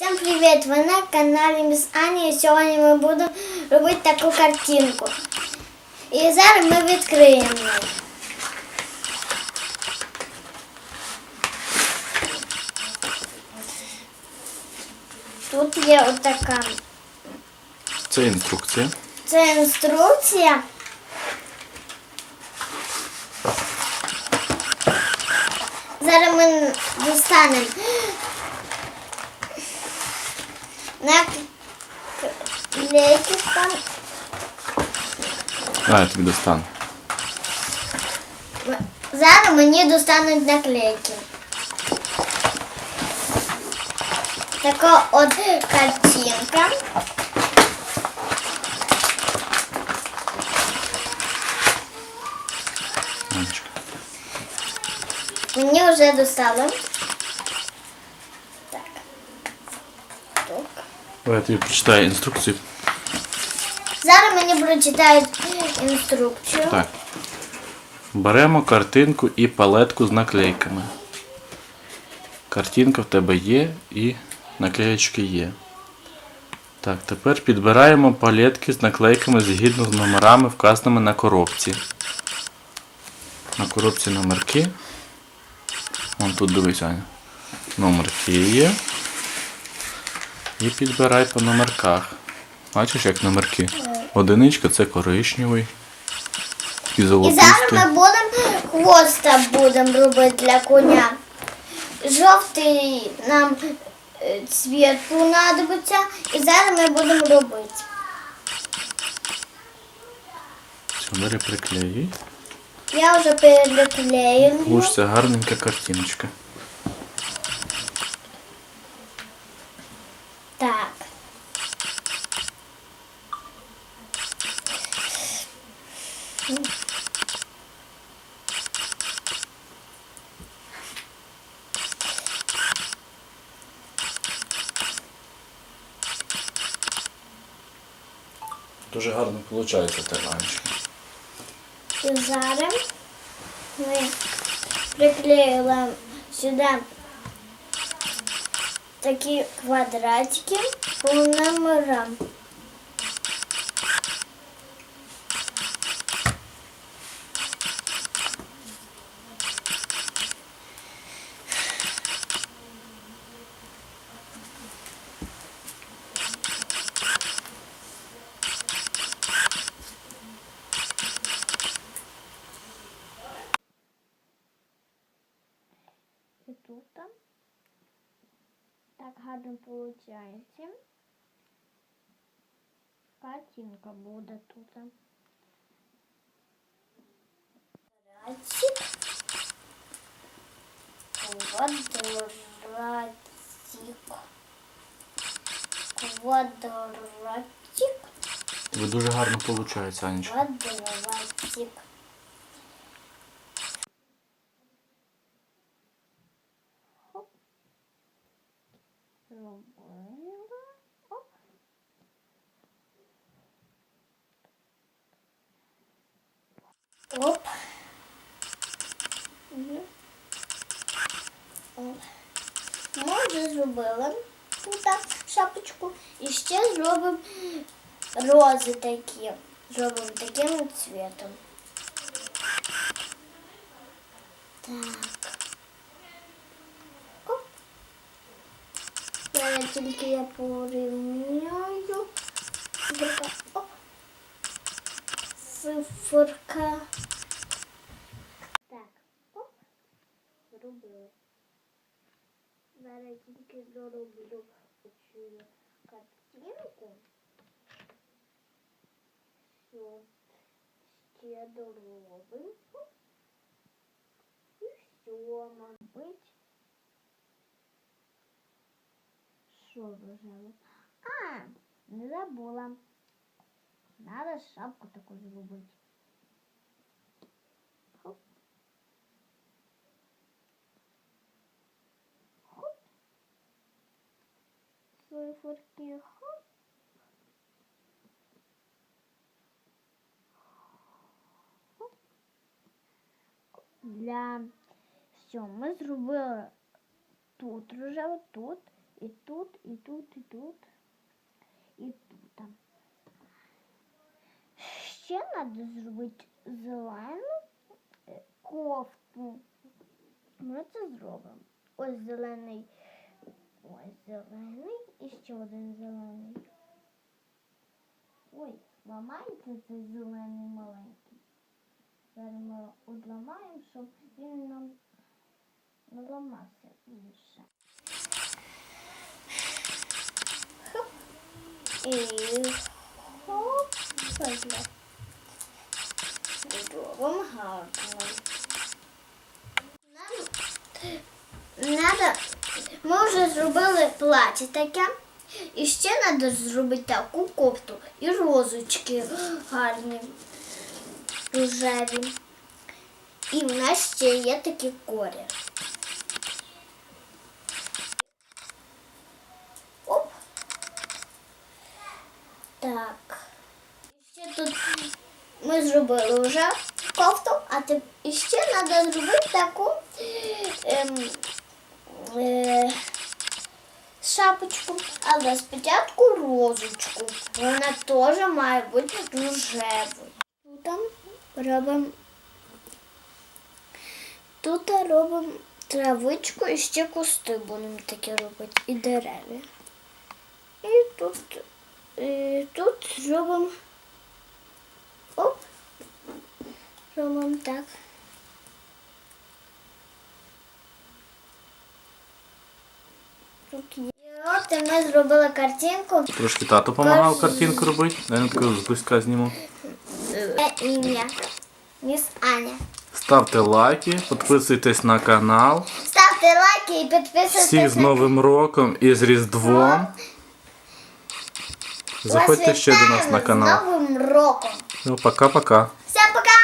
Всім привіт! Ви на каналі Міс Ані. І сьогодні ми будемо робити таку картинку. І зараз ми відкриємо. її. Тут є отака. Це інструкція. Це інструкція. Зараз ми достанемо наклейки там. А, я тобі достану. Зараз мені достануть наклейки. Така от картинка. Анечка. Мені вже достали. Давай я тобі прочитаю інструкцію. Зараз мені прочитають інструкцію. Так. Беремо картинку і палетку з наклейками. Картинка в тебе є і наклеєчки є. Так, тепер підбираємо палетки з наклейками згідно з номерами, вказаними на коробці. На коробці номерки. Вон тут дивись, Аня. Номерки є. І підбирай по номерках. Бачиш, як номерки? Одиничка це коричневий. І І зараз ми будемо хвоста будемо робити для коня. Жовтий нам е, цвіт понадобиться. І зараз ми будемо робити. Все, бери приклеїй. Я вже переклею. Получиться гарненька картиночка. Так. Дуже гарно виходить Анечка. Зараз ми приклеїли сюди такі квадратики по номерам. Тут так гарно виходить. Картинка буде тут. Квадратик. Квадратик. Тобі дуже гарно виходить, Анечка. Квадратик. Хоп. Зробила. Оп. Оп. Мгм. Оп. Ми вже зробили тут так шапочку. І ще зробимо рози такі. Зробимо таким цвітом. Так. Оп. Зараз тільки я порівняю. Циферка. Оп. Циферка. Так. Оп. Зробили. Зараз тільки дороблю цю картинку. Все. Ще доробимо. І все, мабуть. Що рожеве? А, не забула. Надо шапку таку зробити. Хоп. Хоп. Для все, ми зробили тут рожеве, тут І тут, і тут, і тут, і тут. Ще треба зробити зелену е, кофту. Ми це зробимо. Ось зелений. Ось зелений і ще один зелений. Ой, ламається цей зелений маленький. Зараз ми одламаємо, щоб він нам не ламався більше. Хоп. І хоп. Ось гарно. Нам надо, ми вже зробили плаття таке. І ще треба зробити таку кофту і розочки гарні, рожеві. І в нас ще є такий колір. Оп. Так. Ще тут ми зробили вже кофту, а теп- і ще треба зробити таку ем, е, шапочку, але спочатку розочку. Вона теж має бути рожевою. Тут робимо Тут робимо травичку і ще кусти будемо такі робити і дерев'я. І тут, і тут зробимо оп, робимо так. Тут є. І ми зробили картинку. Трошки тато допомагав картинку робити. Я таку зблизька зніму. Е, Ім'я. Міс Аня. Ставте лайки, підписуйтесь на канал. Ставте лайки і підписуйтесь. Всіх з Новим роком і з Різдвом. Заходьте ще до нас на канал. З Новим роком. Ну, пока-пока. Всем пока!